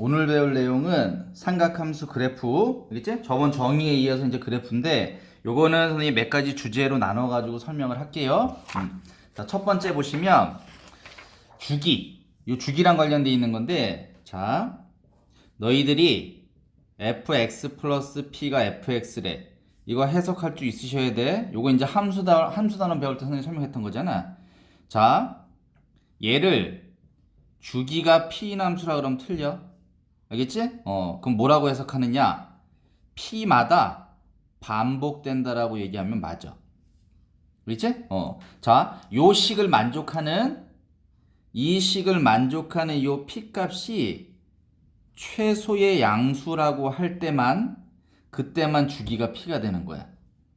오늘 배울 내용은 삼각함수 그래프, 알겠지? 저번 정의에 이어서 이제 그래프인데, 요거는 선생님 몇 가지 주제로 나눠가지고 설명을 할게요. 음. 자, 첫 번째 보시면, 주기. 요 주기랑 관련돼 있는 건데, 자, 너희들이 fx 플러스 p가 fx래. 이거 해석할 줄 있으셔야 돼. 요거 이제 함수 단 함수 단원 배울 때 선생님 설명했던 거잖아. 자, 얘를 주기가 p인 함수라 그러면 틀려. 알겠지? 어, 그럼 뭐라고 해석하느냐? p마다 반복된다라고 얘기하면 맞아. 그렇지? 어. 자, 요 식을 만족하는 이 식을 만족하는 요 p 값이 최소의 양수라고 할 때만 그때만 주기가 p가 되는 거야.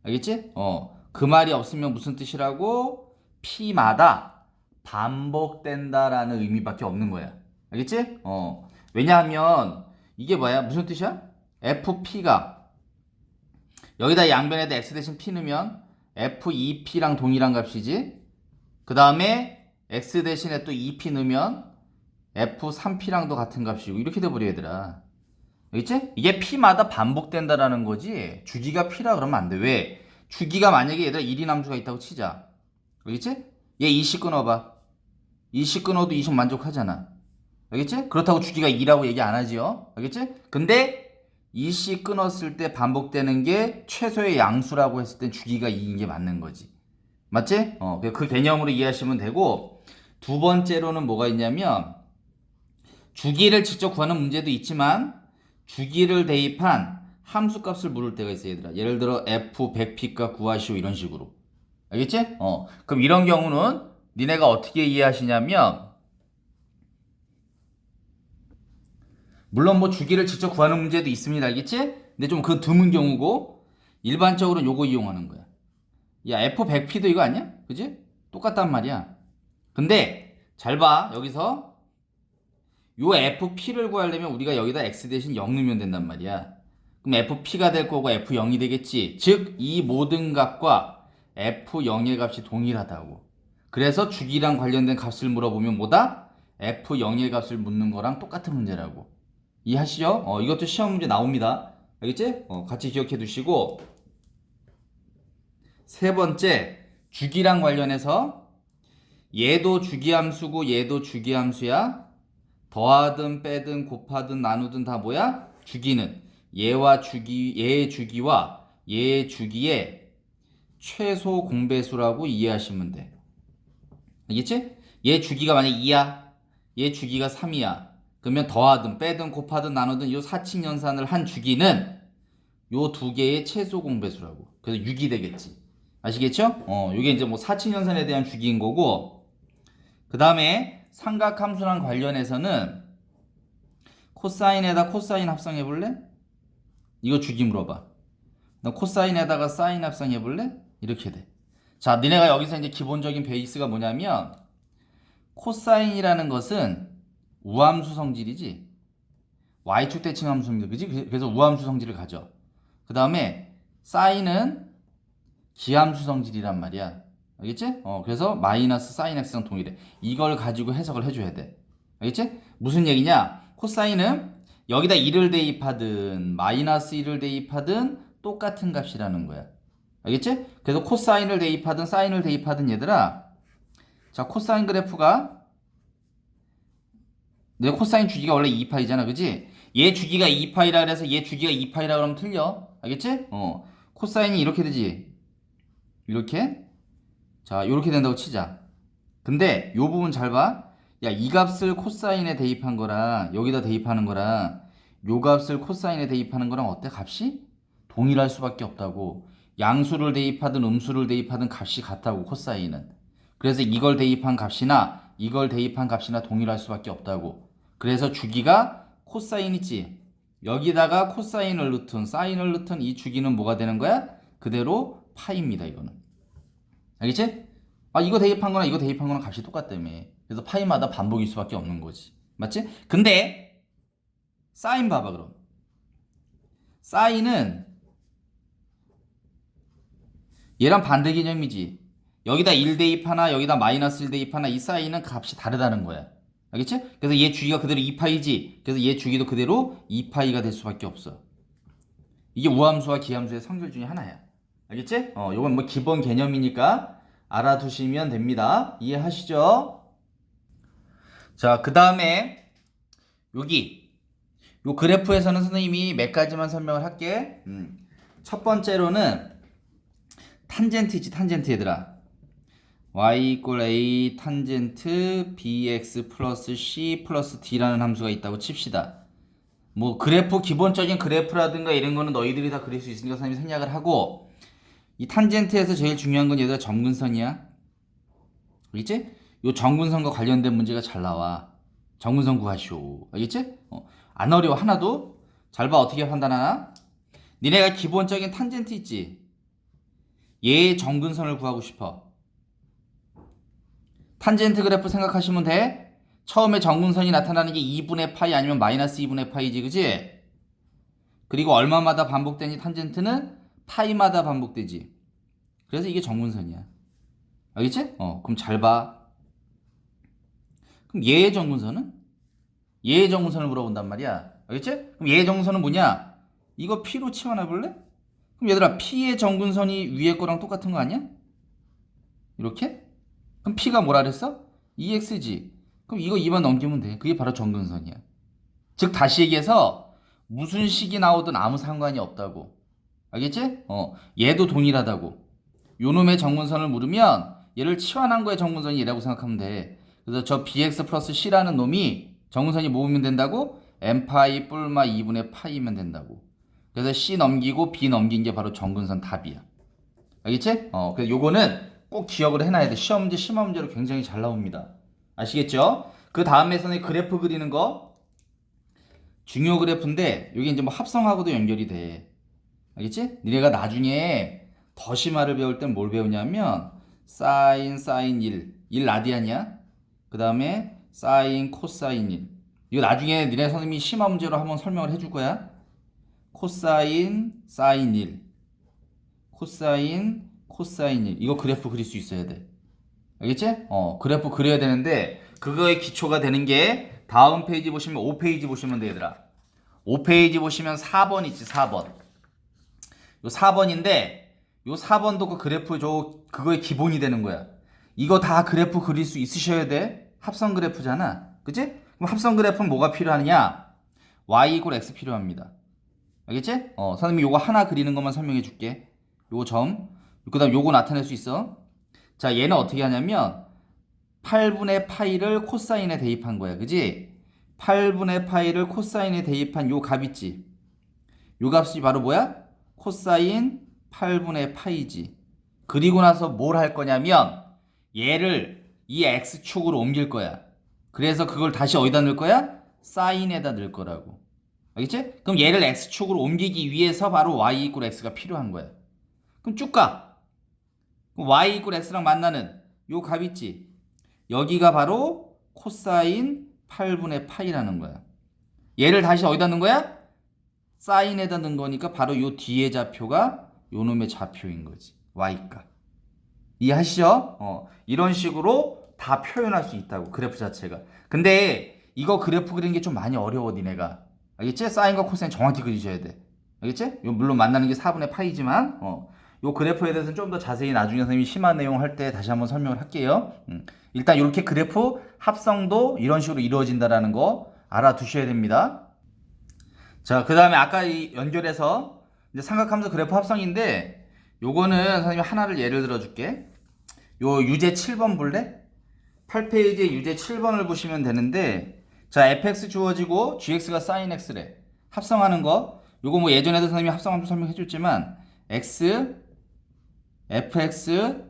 알겠지? 어. 그 말이 없으면 무슨 뜻이라고? p마다 반복된다라는 의미밖에 없는 거야. 알겠지? 어. 왜냐하면 이게 뭐야? 무슨 뜻이야? fp가 여기다 양변에다 x 대신 p 넣으면 f2p랑 동일한 값이지. 그 다음에 x 대신에 또 2p 넣으면 f3p랑도 같은 값이고 이렇게 돼버려 얘들아. 알겠지? 이게 p마다 반복된다라는 거지 주기가 p라 그러면 안 돼. 왜? 주기가 만약에 얘들아 1인 함수가 있다고 치자. 알겠지? 얘 20 끊어봐. 20 끊어도 20 만족하잖아. 알겠지? 그렇다고 주기가 2라고 얘기 안 하지요. 알겠지? 근데 20 끊었을 때 반복되는 게 최소의 양수라고 했을 땐 주기가 2인 게 맞는 거지. 맞지? 어, 그 개념으로 이해하시면 되고 두 번째로는 뭐가 있냐면 주기를 직접 구하는 문제도 있지만 주기를 대입한 함수값을 물을 때가 있어 얘들아. 예를 들어 f 100p가 구하시오 이런 식으로. 알겠지? 어. 그럼 이런 경우는 니네가 어떻게 이해하시냐면 물론 뭐 주기를 직접 구하는 문제도 있습니다. 알겠지? 근데 좀그 드문 경우고 일반적으로 요거 이용하는 거야. 야, F100P도 이거 아니야? 그지? 똑같단 말이야. 근데 잘 봐. 여기서 요 FP를 구하려면 우리가 여기다 X 대신 0 넣으면 된단 말이야. 그럼 FP가 될 거고 F0이 되겠지. 즉, 이 모든 값과 F0의 값이 동일하다고. 그래서 주기랑 관련된 값을 물어보면 뭐다? F0의 값을 묻는 거랑 똑같은 문제라고. 이해하시죠? 어, 이것도 시험 문제 나옵니다. 알겠지? 어, 같이 기억해 두시고. 세 번째, 주기랑 관련해서 얘도 주기함수고 얘도 주기함수야. 더하든 빼든 곱하든 나누든 다 뭐야? 주기는 얘와 주기 얘의 주기와 얘의 주기의 최소 공배수라고 이해하시면 돼. 알겠지? 얘 주기가 만약 2야. 얘 주기가 3이야. 그러면 더하든 빼든 곱하든 나누든 이 사칙 연산을 한 주기는 요 두 개의 최소 공배수라고. 그래서 6이 되겠지. 아시겠죠? 어, 요게 이제 뭐 사칙 연산에 대한 주기인 거고. 그다음에 삼각함수랑 관련해서는 코사인에다 코사인 합성해 볼래? 이거 주기 물어봐. 너 코사인에다가 사인 합성해 볼래? 이렇게 돼. 자, 니네가 여기서 이제 기본적인 베이스가 뭐냐면 코사인이라는 것은 우함수 성질이지. y축 대칭 함수입니다. 그지? 그래서 우함수 성질을 가져. 그 다음에 사인은 기함수 성질이란 말이야. 알겠지? 어, 그래서 마이너스 사인 x랑 동일해. 이걸 가지고 해석을 해줘야 돼. 알겠지? 무슨 얘기냐? 코사인은 여기다 1을 대입하든 마이너스 1을 대입하든 똑같은 값이라는 거야. 알겠지? 그래서 코사인을 대입하든 사인을 대입하든 얘들아 자 코사인 그래프가 내 코사인 주기가 원래 2파이잖아 그지? 얘 주기가 2파이라 그래서 얘 주기가 2파이라 그러면 틀려. 알겠지? 어. 코사인이 이렇게 되지. 이렇게? 자 이렇게 된다고 치자. 근데 요 부분 잘봐. 야 이 값을 코사인에 대입한 거랑 여기다 대입하는 거랑 요 값을 코사인에 대입하는 거랑 어때 값이? 동일할 수밖에 없다고. 양수를 대입하든 음수를 대입하든 값이 같다고 코사인은. 그래서 이걸 대입한 값이나 이걸 대입한 값이나 동일할 수밖에 없다고 그래서 주기가 코사인이지 여기다가 코사인을 넣든 사인을 넣든 이 주기는 뭐가 되는 거야? 그대로 파입니다 이거는 알겠지? 아 이거 대입한 거나 이거 대입한 거나 값이 똑같다며 그래서 파이마다 반복일 수밖에 없는 거지 맞지? 근데 사인 봐봐 그럼 사인은 얘랑 반대 개념이지. 여기다 1 대입하나 여기다 마이너스 1 대입하나 이 사인은 값이 다르다는 거야. 알겠지? 그래서 얘 주기가 그대로 2파이지. 그래서 얘 주기도 그대로 2파이가 될 수밖에 없어. 이게 우함수와 기함수의 성질 중에 하나야. 알겠지? 어, 요건 뭐 기본 개념이니까 알아두시면 됩니다. 이해하시죠? 자, 그 다음에 여기 요 그래프에서는 선생님이 몇 가지만 설명을 할게. 음, 첫 번째로는 탄젠트지 탄젠트 얘들아. Y 이꼴 a 탄젠트 bx 플러스 c 플러스 d라는 함수가 있다고 칩시다. 뭐 그래프 기본적인 그래프라든가 이런 거는 너희들이 다 그릴 수 있으니까 선생님이 생략을 하고 이 탄젠트에서 제일 중요한 건 얘들아 정근선이야. 알겠지? 요 정근선과 관련된 문제가 잘 나와. 정근선 구하시오. 알겠지? 어, 안 어려워 하나도. 잘 봐 어떻게 판단하나? 니네가 기본적인 탄젠트 있지? 얘의 정근선을 구하고 싶어. 탄젠트 그래프 생각하시면 돼. 처음에 정근선이 나타나는 게 2분의 파이 아니면 마이너스 2분의 파이지, 그지? 그리고 얼마마다 반복되니 탄젠트는 파이마다 반복되지. 그래서 이게 정근선이야. 알겠지? 어, 그럼 잘 봐. 그럼 얘의 정근선은? 얘의 정근선을 물어본단 말이야. 알겠지? 그럼 얘의 정근선은 뭐냐? 이거 P로 치환해 볼래? 그럼 얘들아, P의 정근선이 위에 거랑 똑같은 거 아니야? 이렇게? 그럼 P가 뭐라 그랬어? EXG. 그럼 이거 2번 넘기면 돼. 그게 바로 정근선이야. 즉, 다시 얘기해서 무슨 식이 나오든 아무 상관이 없다고. 알겠지? 어, 얘도 동일하다고. 요 놈의 정근선을 물으면 얘를 치환한 거의 정근선이 얘라고 생각하면 돼. 그래서 저 bx 플러스 c라는 놈이 정근선이 모으면 된다고? n파이 뿔마 2분의 파이면 된다고. 그래서 c 넘기고 b 넘긴 게 바로 정근선 답이야. 알겠지? 어, 그래서 요거는 꼭 기억을 해놔야 돼. 시험 문제, 심화 문제로 굉장히 잘 나옵니다. 아시겠죠? 그 다음에 선생 그래프 그리는 거 중요 그래프인데 여기 이제 뭐 합성하고도 연결이 돼. 알겠지? 니네가 나중에 더 심화를 배울 땐 뭘 배우냐면 사인 사인 1, 1 라디안이야. 그 다음에 사인 코사인 1. 이거 나중에 니네 선생님이 심화 문제로 한번 설명을 해줄 거야. 코사인 사인 1, 코사인 코사인 1. 이거 그래프 그릴 수 있어야 돼. 알겠지? 어, 그래프 그려야 되는데 그거의 기초가 되는 게 다음 페이지 보시면 5페이지 보시면 돼 얘들아. 5페이지 보시면 4번 있지 4번. 요 4번인데 요 4번도 그 그래프 저 그거의 기본이 되는 거야. 이거 다 그래프 그릴 수 있으셔야 돼. 합성 그래프잖아. 그치? 그럼 합성 그래프는 뭐가 필요하느냐? y 이꼴 x 필요합니다. 알겠지? 어, 선생님이 요거 하나 그리는 것만 설명해 줄게. 요거 점. 그 다음 요거 나타낼 수 있어. 자, 얘는 어떻게 하냐면 8분의 파이를 코사인에 대입한 거야. 그지? 8분의 파이를 코사인에 대입한 요 값 있지? 요 값이 바로 뭐야? 코사인 8분의 파이지. 그리고 나서 뭘 할 거냐면 얘를 이 x축으로 옮길 거야. 그래서 그걸 다시 어디다 넣을 거야? 사인에다 넣을 거라고. 알겠지? 그럼 얘를 x축으로 옮기기 위해서 바로 y 이꼴 x가 필요한 거야. 그럼 쭉 가. Y 이꼴 x랑 만나는 요 값 있지? 여기가 바로 코사인 8분의 파이라는 거야. 얘를 다시 어디다 넣은 거야? 사인에다 넣은 거니까 바로 요 뒤에 좌표가 요 놈의 좌표인 거지. y값. 이해하시죠? 어, 이런 식으로 다 표현할 수 있다고 그래프 자체가. 근데 이거 그래프 그리는 게 좀 많이 어려워 니네가. 알겠지? 사인과 코사인 정확히 그리셔야 돼. 알겠지? 요 물론 만나는 게 4분의 파이지만 어, 요 그래프에 대해서는 좀더 자세히 나중에 선생님이 심화 내용 할 때 다시 한번 설명을 할게요. 음, 일단 이렇게 그래프 합성도 이런 식으로 이루어진다라는 거 알아두셔야 됩니다. 자, 그 다음에 아까 이 연결해서 이제 삼각함수 그래프 합성인데 요거는 선생님이 하나를 예를 들어 줄게. 요 유제 7번 볼래? 8페이지에 유제 7번을 보시면 되는데 자, fx 주어지고 gx가 sin x래. 합성하는 거. 요거 뭐 예전에도 선생님이 합성함수 설명해 줬지만 x fx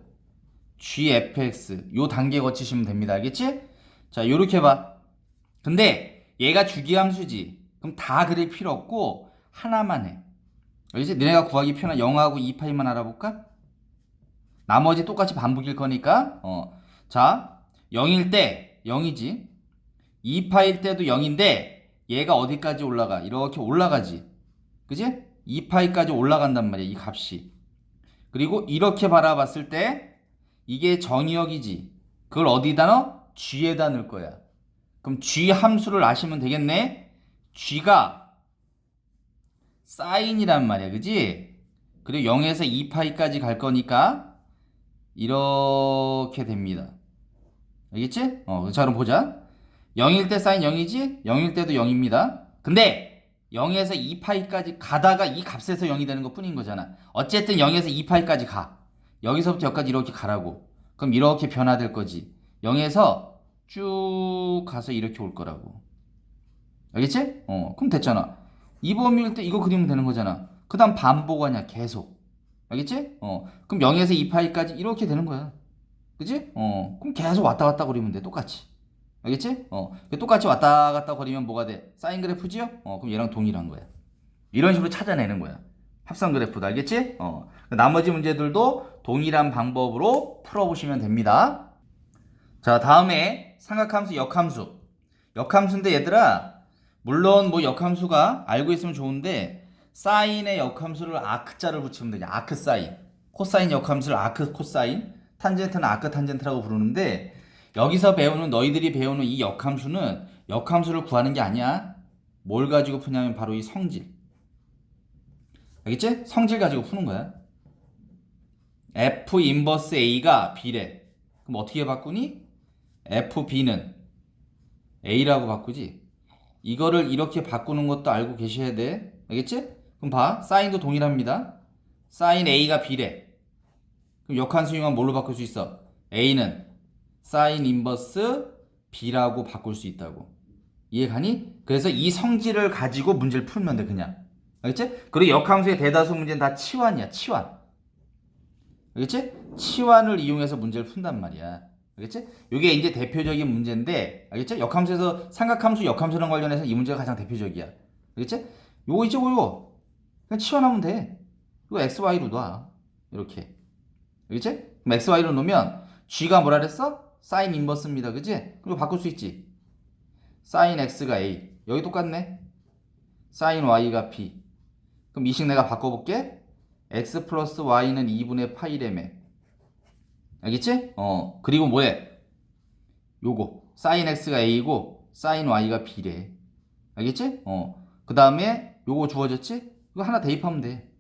gfx 요 단계 거치시면 됩니다. 알겠지? 자, 요렇게 봐. 근데 얘가 주기함수지. 그럼 다 그릴 필요 없고 하나만 해. 알겠지? 너네가 구하기 편한 0하고 2파이만 알아볼까? 나머지 똑같이 반복일 거니까 어. 자, 0일 때 0이지. 2파일 때도 0인데 얘가 어디까지 올라가? 이렇게 올라가지. 그지? 2파이까지 올라간단 말이야. 이 값이. 그리고 이렇게 바라봤을 때 이게 정의역이지. 그걸 어디다 넣어? G에다 넣을 거야. 그럼 g 함수를 아시면 되겠네. g가 사인이란 말이야, 그지? 그리고 0에서 2파이까지 갈 거니까 이렇게 됩니다. 알겠지? 어, 자 그럼 보자. 0일 때 사인 0이지? 0일 때도 0입니다. 근데 0에서 2파이까지 가다가 이 값에서 0이 되는 것 뿐인 거잖아. 어쨌든 0에서 2파이까지 가. 여기서부터 여기까지 이렇게 가라고. 그럼 이렇게 변화될 거지. 0에서 쭉 가서 이렇게 올 거라고. 알겠지? 어, 그럼 됐잖아. 2범위일 때 이거 그리면 되는 거잖아. 그 다음 반복하냐, 계속. 알겠지? 어, 그럼 0에서 2파이까지 이렇게 되는 거야. 그지? 어, 그럼 계속 왔다 갔다 거리면 돼, 똑같이. 알겠지? 어, 똑같이 왔다 갔다 거리면 뭐가 돼? 사인 그래프지요? 어, 그럼 얘랑 동일한 거야. 이런 식으로 찾아내는 거야. 합성 그래프도 알겠지? 어, 나머지 문제들도 동일한 방법으로 풀어보시면 됩니다. 자, 다음에 삼각함수, 역함수. 역함수인데 얘들아, 물론 뭐 역함수가 알고 있으면 좋은데 사인의 역함수를 아크자를 붙이면 되냐? 아크 사인. 코사인 역함수를 아크 코사인, 탄젠트는 아크 탄젠트라고 부르는데 여기서 배우는 너희들이 배우는 이 역함수는 역함수를 구하는 게 아니야. 뭘 가지고 푸냐면 바로 이 성질. 알겠지? 성질 가지고 푸는 거야. F 인버스 A가 B래. 그럼 어떻게 바꾸니? FB는 A라고 바꾸지. 이거를 이렇게 바꾸는 것도 알고 계셔야 돼. 알겠지? 그럼 봐. 사인도 동일합니다. 사인 A가 B래. 그럼 이용하면 뭘로 바꿀 수 있어? A는 사인 인버스 B라고 바꿀 수 있다고. 이해가니? 그래서 이 성질을 가지고 문제를 풀면 돼, 그냥. 알겠지? 그리고 역함수의 대다수 문제는 다 치환이야, 치환. 알겠지? 치환을 이용해서 문제를 푼단 말이야. 알겠지? 이게 이제 대표적인 문제인데, 알겠지? 역함수에서 삼각함수, 역함수랑 관련해서 이 문제가 가장 대표적이야. 알겠지? 요거 있죠, 요거. 그냥 치환하면 돼. 이거 x, y로 놔. 이렇게. 알겠지? 그럼 x, y로 놓으면 g가 뭐라 그랬어? 사인 인버스입니다. 그지? 그리고 바꿀 수 있지. 사인 x가 a. 여기 똑같네. 사인 y가 b. 그럼 이식 내가 바꿔볼게. x 플러스 y는 2분의 파이래매. 알겠지? 어. 그리고 뭐해? 요거. 사인 x가 a고 사인 y가 b래. 알겠지? 어. 그 다음에 요거 주어졌지? 이거 하나 대입하면 돼.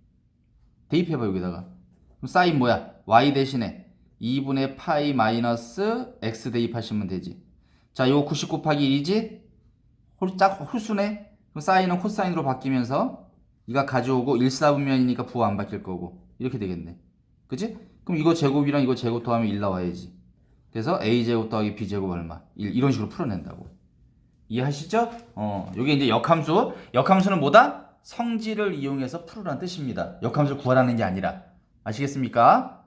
대입해봐 여기다가. 그럼 사인 뭐야? y 대신에 2분의 파이 마이너스 x 대입하시면 되지. 자, 요거 90 곱하기 1이지? 홀, 짝 홀수네? 그럼 사인은 코사인으로 바뀌면서 이가 가져오고 1사분면이니까 부호 안 바뀔 거고 이렇게 되겠네. 그지? 그럼 이거 제곱이랑 이거 제곱 더하면 1 나와야지. 그래서 a제곱 더하기 b제곱 얼마? 1 이런 식으로 풀어낸다고. 이해하시죠? 어, 요게 이제 역함수. 역함수는 뭐다? 성질을 이용해서 풀으라는 뜻입니다. 역함수를 구하라는 게 아니라. 아시겠습니까?